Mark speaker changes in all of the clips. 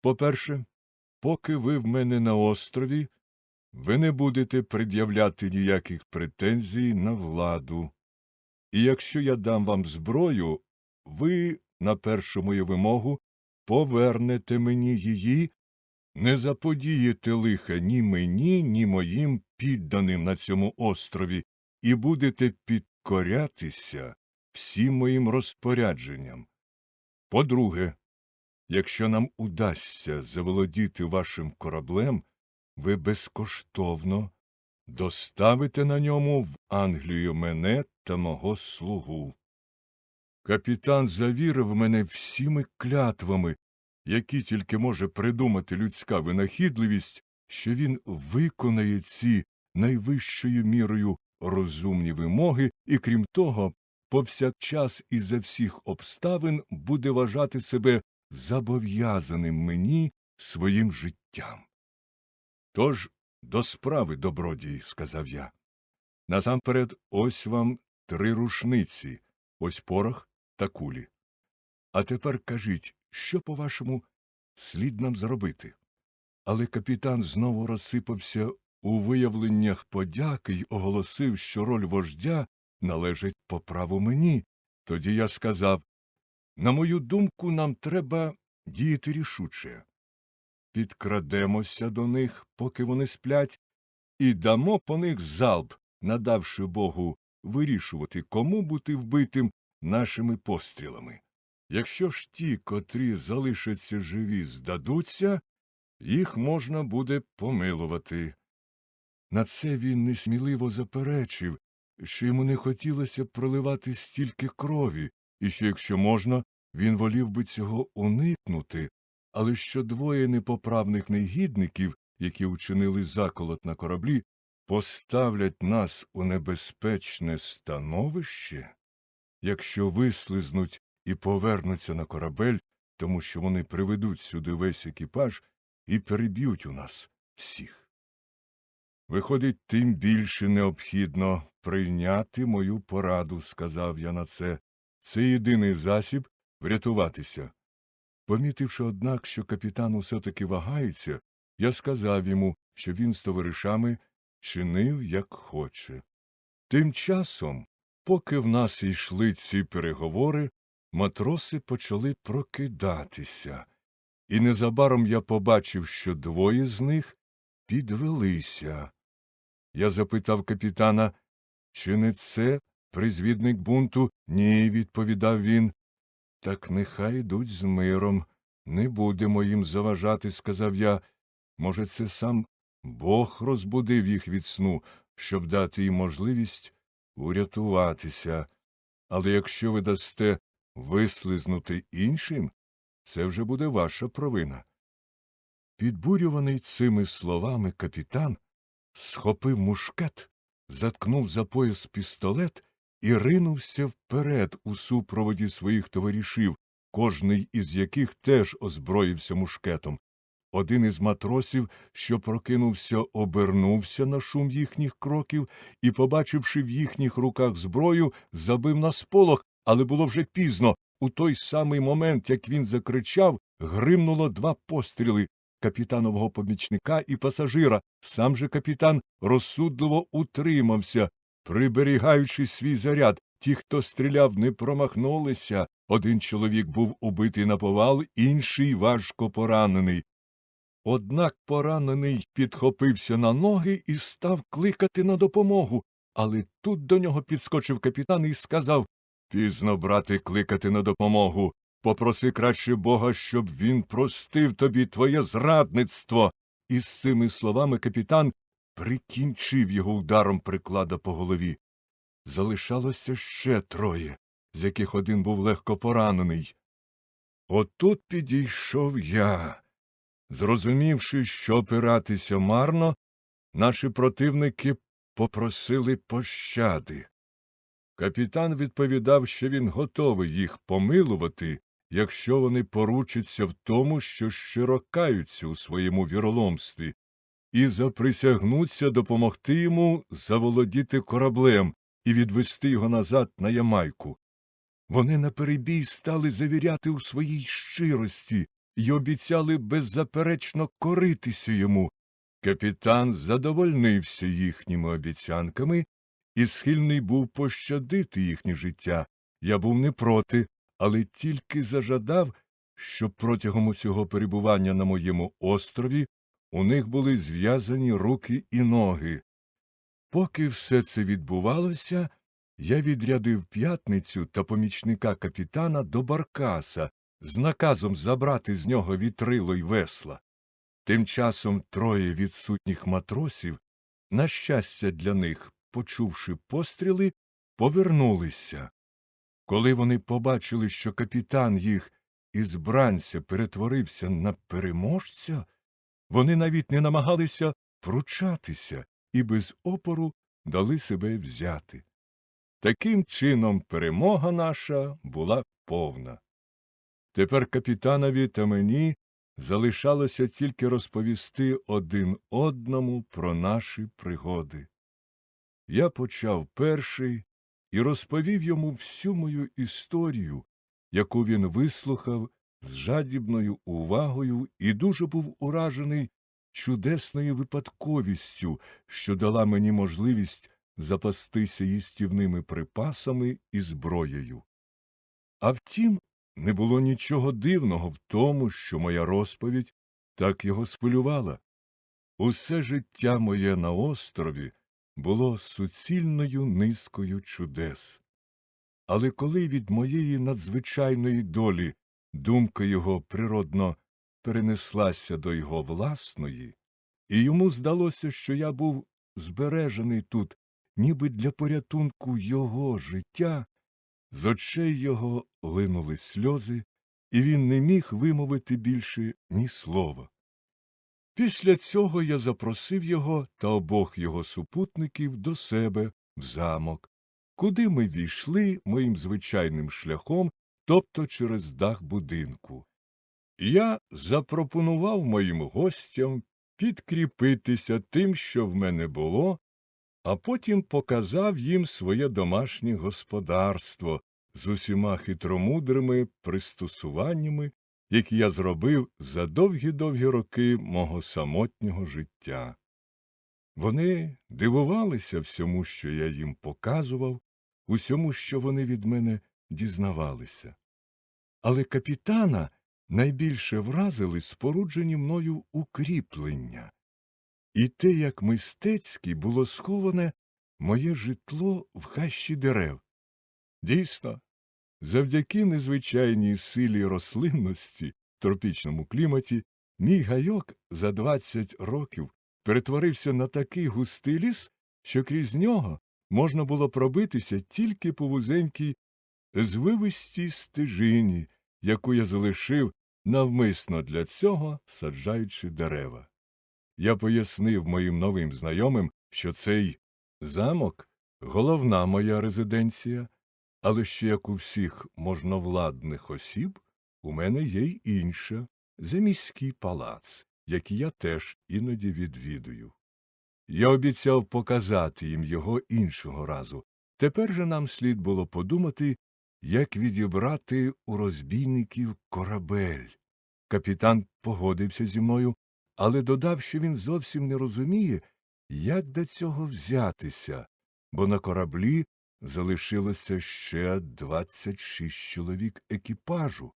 Speaker 1: По-перше, поки ви в мене на острові, ви не будете пред'являти ніяких претензій на владу. І якщо я дам вам зброю, ви, на першу мою вимогу, повернете мені її, не заподієте лиха ні мені, ні моїм підданим на цьому острові, і будете підкорятися всім моїм розпорядженням. По-друге, якщо нам удасться заволодіти вашим кораблем, ви безкоштовно доставите на ньому в Англію мене та мого слугу. Капітан завірив мене всіми клятвами, які тільки може придумати людська винахідливість, що він виконає ці найвищою мірою розумні вимоги і, крім того, повсякчас і за всіх обставин буде вважати себе зобов'язаним мені своїм життям. Тож до справи, добродії, сказав я. Насамперед, ось вам три рушниці, ось порох та кулі. А тепер кажіть, що, по-вашому, слід нам зробити? Але капітан знову розсипався у виявленнях подяки й оголосив, що роль вождя належить по праву мені. Тоді я сказав на мою думку, нам треба діяти рішуче. Підкрадемося до них, поки вони сплять, і дамо по них залп, надавши Богу вирішувати, кому бути вбитим нашими пострілами. Якщо ж ті, котрі залишаться живі, здадуться, їх можна буде помилувати. На це він несміливо заперечив, що йому не хотілося проливати стільки крові, і що, якщо можна, він волів би цього уникнути, але що двоє непоправних негідників, які учинили заколот на кораблі, поставлять нас у небезпечне становище, якщо вислизнуть і повернуться на корабель, тому що вони приведуть сюди весь екіпаж і переб'ють у нас всіх. Виходить, тим більше необхідно прийняти мою пораду, сказав я на це. Це єдиний засіб врятуватися. Помітивши, однак, що капітан усе таки вагається, я сказав йому, що він з товаришами чинив, як хоче. Тим часом, поки в нас йшли ці переговори, матроси почали прокидатися, і незабаром я побачив, що двоє з них підвелися. Я запитав капітана, чи не це призвідник бунту? Ні, відповідав він. Так нехай йдуть з миром. Не будемо їм заважати, сказав я. Може, це сам Бог розбудив їх від сну, щоб дати їм можливість урятуватися. Але якщо ви дасте вислизнути іншим, це вже буде ваша провина. Підбурюваний цими словами капітан схопив мушкет, заткнув за пояс пістолет і ринувся вперед у супроводі своїх товаришів, кожний із яких теж озброївся мушкетом. Один із матросів, що прокинувся, обернувся на шум їхніх кроків і, побачивши в їхніх руках зброю, забив на сполох, але було вже пізно. У той самий момент, як він закричав, гримнуло два постріли капітанового помічника і пасажира. Сам же капітан розсудливо утримався, приберігаючи свій заряд. Ті, хто стріляв, не промахнулися. Один чоловік був убитий на повал, інший важко поранений. Однак поранений підхопився на ноги і став кликати на допомогу. Але тут до нього підскочив капітан і сказав Пізно, брате, кликати на допомогу. Попроси краще Бога, щоб він простив тобі твоє зрадництво. І з цими словами капітан прикінчив його ударом приклада по голові. Залишалося ще троє, з яких один був легко поранений. Отут підійшов я. Зрозумівши, що опиратися марно, наші противники попросили пощади. Капітан відповідав, що він готовий їх помилувати, якщо вони поручаться в тому, що щиро каються у своєму віроломстві, і заприсягнуться допомогти йому заволодіти кораблем і відвести його назад на Ямайку. Вони наперебій стали завіряти у своїй щирості, й обіцяли беззаперечно коритися йому. Капітан задовольнився їхніми обіцянками і схильний був пощадити їхнє життя. Я був не проти, але тільки зажадав, щоб протягом усього перебування на моєму острові у них були зв'язані руки і ноги. Поки все це відбувалося, я відрядив п'ятницю та помічника капітана до Баркаса з наказом забрати з нього вітрило й весла. Тим часом троє відсутніх матросів, на щастя для них, почувши постріли, повернулися. Коли вони побачили, що капітан їх із бранця перетворився на переможця, вони навіть не намагалися пручатися і без опору дали себе взяти. Таким чином перемога наша була повна. Тепер капітанові та мені залишалося тільки розповісти один одному про наші пригоди. Я почав перший і розповів йому всю мою історію, яку він вислухав з жадібною увагою і дуже був уражений чудесною випадковістю, що дала мені можливість запастися їстівними припасами і зброєю. А втім, не було нічого дивного в тому, що моя розповідь так його схвилювала. Усе життя моє на острові було суцільною низкою чудес. Але коли від моєї надзвичайної долі думка його природно перенеслася до його власної, і йому здалося, що я був збережений тут, ніби для порятунку його життя, з очей його линули сльози, і він не міг вимовити більше ні слова. Після цього я запросив його та обох його супутників до себе в замок, куди ми війшли моїм звичайним шляхом, тобто через дах будинку. Я запропонував моїм гостям підкріпитися тим, що в мене було, а потім показав їм своє домашнє господарство з усіма хитромудрими пристосуваннями, які я зробив за довгі-довгі роки мого самотнього життя. Вони дивувалися всьому, що я їм показував, усьому, що вони від мене дізнавалися. Але капітана найбільше вразили споруджені мною укріплення, і те, як мистецьки було сховане моє житло в хащі дерев. Дійсно, завдяки незвичайній силі рослинності в тропічному кліматі, мій гайок за двадцять років перетворився на такий густий ліс, що крізь нього можна було пробитися тільки по вузенькій звивистій стежині, яку я залишив навмисно для цього, саджаючи дерева. Я пояснив моїм новим знайомим, що цей замок головна моя резиденція, але ще як у всіх можновладних осіб, у мене є й інша заміський палац, який я теж іноді відвідую. Я обіцяв показати їм його іншого разу. Тепер же нам слід було подумати, як відібрати у розбійників корабель. Капітан погодився зі мною, але додав, що він зовсім не розуміє, як до цього взятися, бо на кораблі залишилося ще двадцять шість чоловік екіпажу.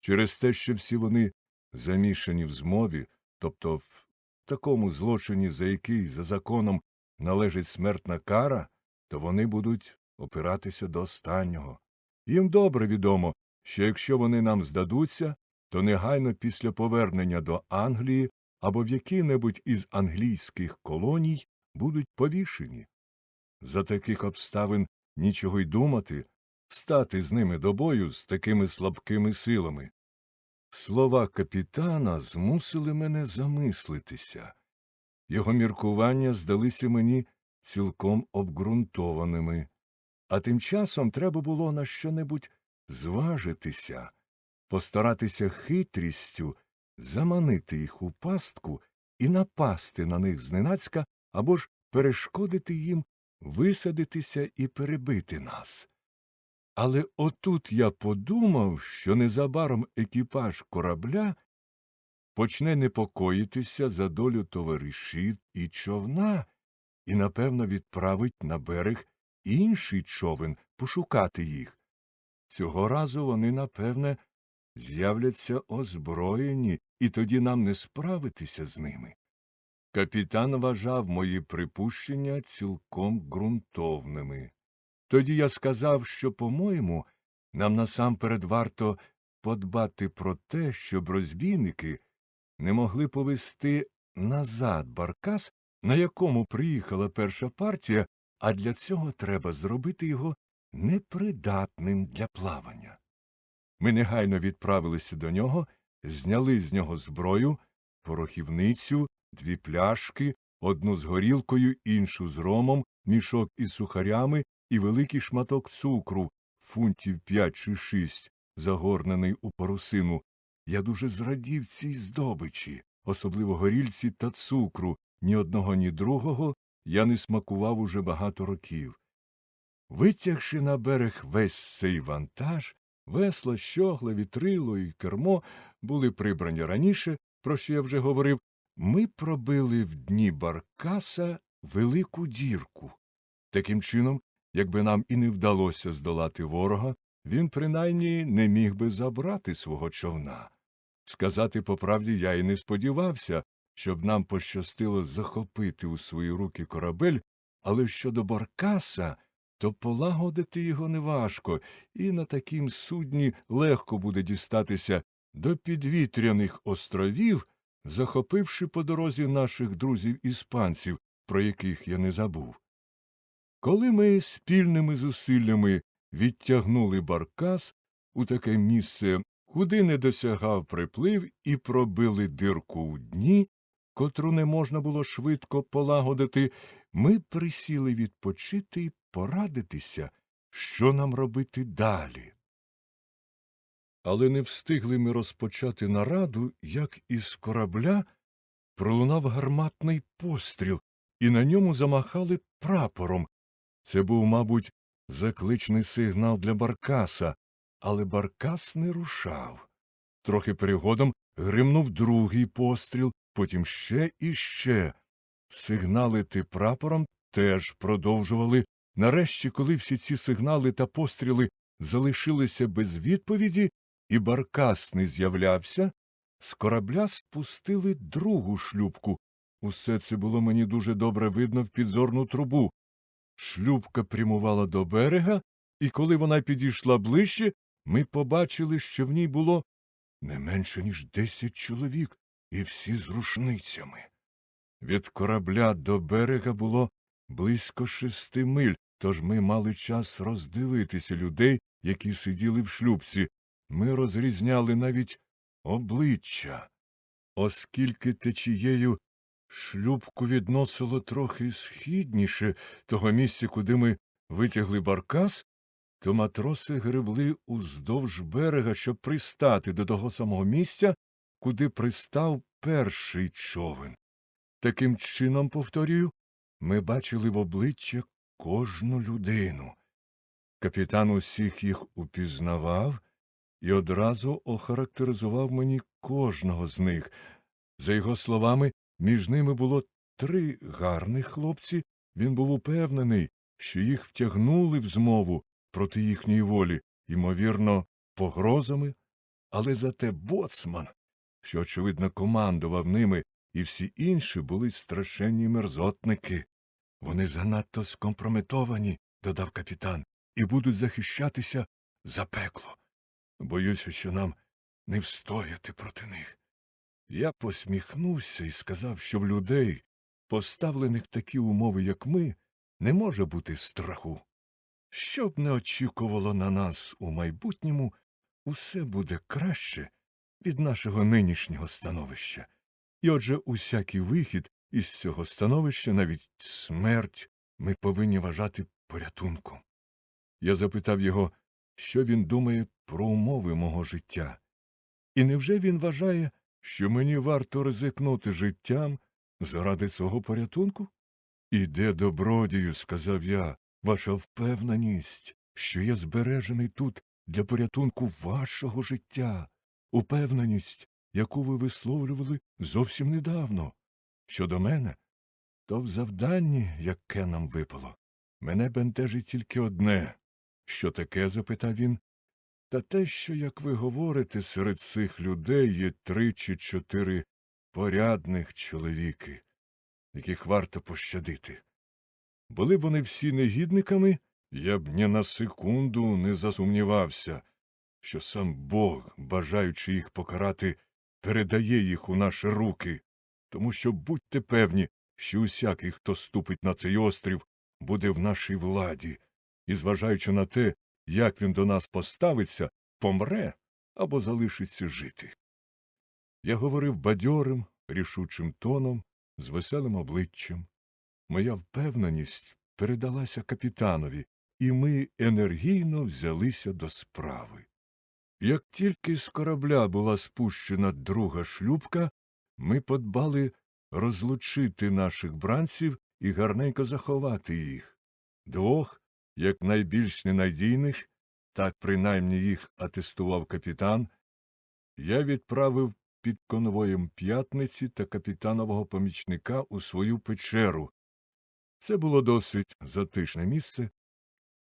Speaker 1: Через те, що всі вони замішані в змові, тобто в такому злочині, за який за законом належить смертна кара, то вони будуть опиратися до останнього. Їм добре відомо, що якщо вони нам здадуться, то негайно після повернення до Англії або в який-небудь із англійських колоній будуть повішені. За таких обставин нічого й думати, стати з ними до бою з такими слабкими силами. Слова капітана змусили мене замислитися. Його міркування здалися мені цілком обґрунтованими, а тим часом треба було на що-небудь зважитися, постаратися хитрістю заманити їх у пастку і напасти на них зненацька або ж перешкодити їм висадитися і перебити нас. Але отут я подумав, що незабаром екіпаж корабля почне непокоїтися за долю товаришів і човна, і, напевно, відправить на берег інший човен пошукати їх. Цього разу вони, напевне, з'являться озброєні, і тоді нам не справитися з ними. Капітан вважав мої припущення цілком ґрунтовними. Тоді я сказав, що, по-моєму, нам насамперед варто подбати про те, щоб розбійники не могли повести назад баркас, на якому приїхала перша партія, а для цього треба зробити його непридатним для плавання. Ми негайно відправилися до нього, зняли з нього зброю, порохівницю, дві пляшки, одну з горілкою, іншу з ромом, мішок із сухарями і великий шматок цукру, фунтів п'ять чи шість, загорнений у парусину. Я дуже зрадів цій здобичі, особливо горільці та цукру, ні одного, ні другого я не смакував уже багато років. Витягши на берег весь цей вантаж, весло, щогла, вітрило і кермо були прибрані раніше, про що я вже говорив, ми пробили в дні баркаса велику дірку. Таким чином, якби нам і не вдалося здолати ворога, він принаймні не міг би забрати свого човна. Сказати по правді я і не сподівався, щоб нам пощастило захопити у свої руки корабель, але щодо баркаса, то полагодити його неважко, і на такім судні легко буде дістатися до підвітряних островів, захопивши по дорозі наших друзів іспанців, про яких я не забув. Коли ми спільними зусиллями відтягнули баркас у таке місце, куди не досягав приплив, і пробили дирку у дні, котру не можна було швидко полагодити, ми присіли відпочити і порадитися, що нам робити далі. Але не встигли ми розпочати нараду, як із корабля пролунав гарматний постріл, і на ньому замахали прапором. Це був, мабуть, закличний сигнал для Баркаса, але Баркас не рушав. Трохи перегодом гримнув другий постріл, потім ще і ще. Сигналити прапором теж продовжували. Нарешті, коли всі ці сигнали та постріли залишилися без відповіді, і Баркас не з'являвся, з корабля спустили другу шлюбку. Усе це було мені дуже добре видно в підзорну трубу. Шлюбка прямувала до берега, і коли вона підійшла ближче, ми побачили, що в ній було не менше, ніж десять чоловік, і всі з рушницями. Від корабля до берега було близько шести миль, тож ми мали час роздивитися людей, які сиділи в шлюбці. Ми розрізняли навіть обличчя. Оскільки течією шлюбку відносило трохи східніше того місця, куди ми витягли баркас, то матроси гребли уздовж берега, щоб пристати до того самого місця, куди пристав перший човен. Таким чином, повторюю, ми бачили в обличчя кожну людину. Капітан усіх їх упізнавав і одразу охарактеризував мені кожного з них. За його словами, між ними було три гарних хлопці, він був упевнений, що їх втягнули в змову проти їхньої волі, ймовірно, погрозами, але зате боцман, що, очевидно, командував ними, і всі інші були страшенні мерзотники. Вони занадто скомпрометовані, додав капітан, і будуть захищатися за пекло. Боюся, що нам не встояти проти них. Я посміхнувся і сказав, що в людей, поставлених такі умови, як ми, не може бути страху. Щоб не очікувало на нас у майбутньому, усе буде краще від нашого нинішнього становища. І отже, усякий вихід із цього становища, навіть смерть, ми повинні вважати порятунком. Я запитав його, що він думає про умови мого життя. І невже він вважає, що мені варто ризикнути життям заради свого порятунку? Іде добродію, сказав я, ваша впевненість що я збережений тут для порятунку вашого життя, упевненість, яку ви висловлювали зовсім недавно. Щодо мене, то в завданні, яке нам випало, мене бентежить тільки одне. Що таке? запитав він. Та те, що, як ви говорите, серед цих людей є три чи чотири порядних чоловіки, яких варто пощадити. Були б вони всі негідниками, я б ні на секунду не засумнівався, що сам Бог, бажаючи їх покарати, передає їх у наші руки, тому що будьте певні, що усякий, хто ступить на цей острів, буде в нашій владі, і, зважаючи на те, як він до нас поставиться, помре або залишиться жити. Я говорив бадьорим, рішучим тоном, з веселим обличчям. Моя впевненість передалася капітанові, і ми енергійно взялися до справи. Як тільки з корабля була спущена друга шлюбка, ми подбали розлучити наших бранців і гарненько заховати їх. Двох, як найбільш ненадійних, так принаймні їх атестував капітан, я відправив під конвоєм п'ятниці та капітанового помічника у свою печеру. Це було досить затишне місце,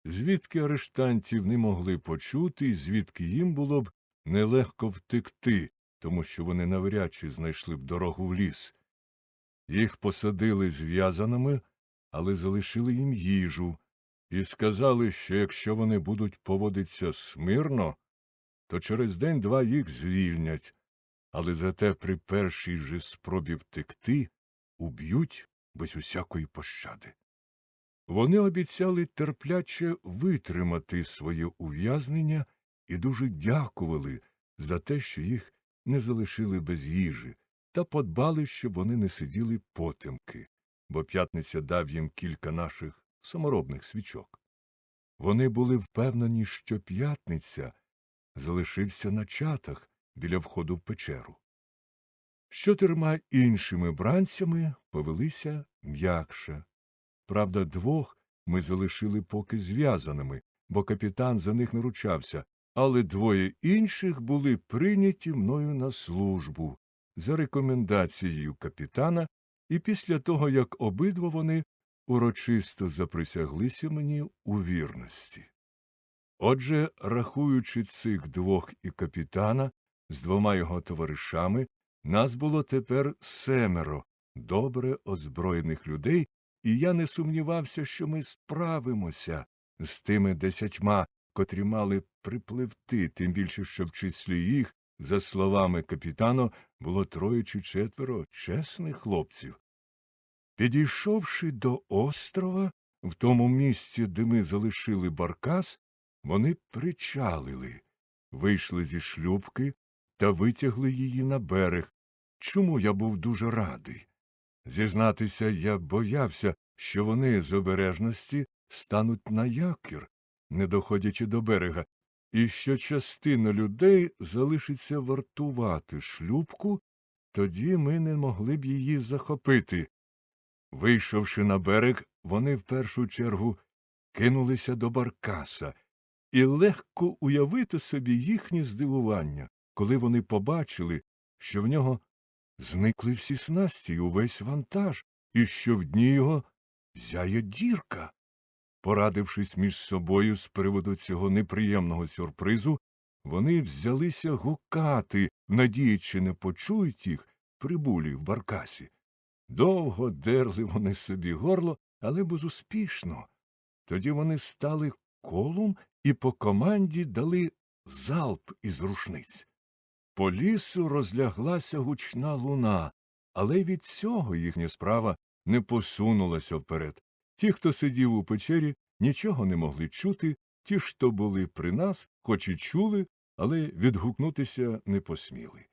Speaker 1: звідки арештантів не могли почути, і звідки їм було б нелегко втекти, тому що вони навряд чи знайшли б дорогу в ліс. Їх посадили зв'язаними, але залишили їм їжу, і сказали, що якщо вони будуть поводитися смирно, то через день два їх звільнять, але зате при першій же спробі втекти уб'ють без усякої пощади. Вони обіцяли терпляче витримати своє ув'язнення і дуже дякували за те, що їх не залишили без їжі, та подбали, щоб вони не сиділи потемки, бо п'ятниця дав їм кілька наших саморобних свічок. Вони були впевнені, що п'ятниця залишився на чатах біля входу в печеру. З чотирма іншими бранцями повелися м'якше. Правда, двох ми залишили поки зв'язаними, бо капітан за них не ручався, але двоє інших були прийняті мною на службу за рекомендацією капітана, і після того, як обидва вони урочисто заприсяглися мені у вірності. Отже, рахуючи цих двох і капітана з двома його товаришами, нас було тепер семеро добре озброєних людей, і я не сумнівався, що ми справимося з тими десятьма, котрі мали припливти, тим більше, що в числі їх, за словами капітана, було троє чи четверо чесних хлопців. Підійшовши до острова, в тому місці, де ми залишили баркас, вони причалили, вийшли зі шлюбки та витягли її на берег, чому я був дуже радий. Зізнатися, я боявся, що вони з обережності стануть на якір, не доходячи до берега, і що частина людей залишиться вартувати шлюбку, тоді ми не могли б її захопити. Вийшовши на берег, вони в першу чергу кинулися до баркаса, і легко уявити собі їхнє здивування, коли вони побачили, що в нього зникли всі снасті й увесь вантаж, і що в дні його зяє дірка. Порадившись між собою з приводу цього неприємного сюрпризу, вони взялися гукати, в надії, чи не почують їх прибулі в баркасі. Довго дерли вони собі горло, але безуспішно. Тоді вони стали колом і по команді дали залп із рушниць. По лісу розляглася гучна луна, але й від цього їхня справа не посунулася вперед. Ті, хто сидів у печері, нічого не могли чути, ті, що були при нас, хоч і чули, але відгукнутися не посміли.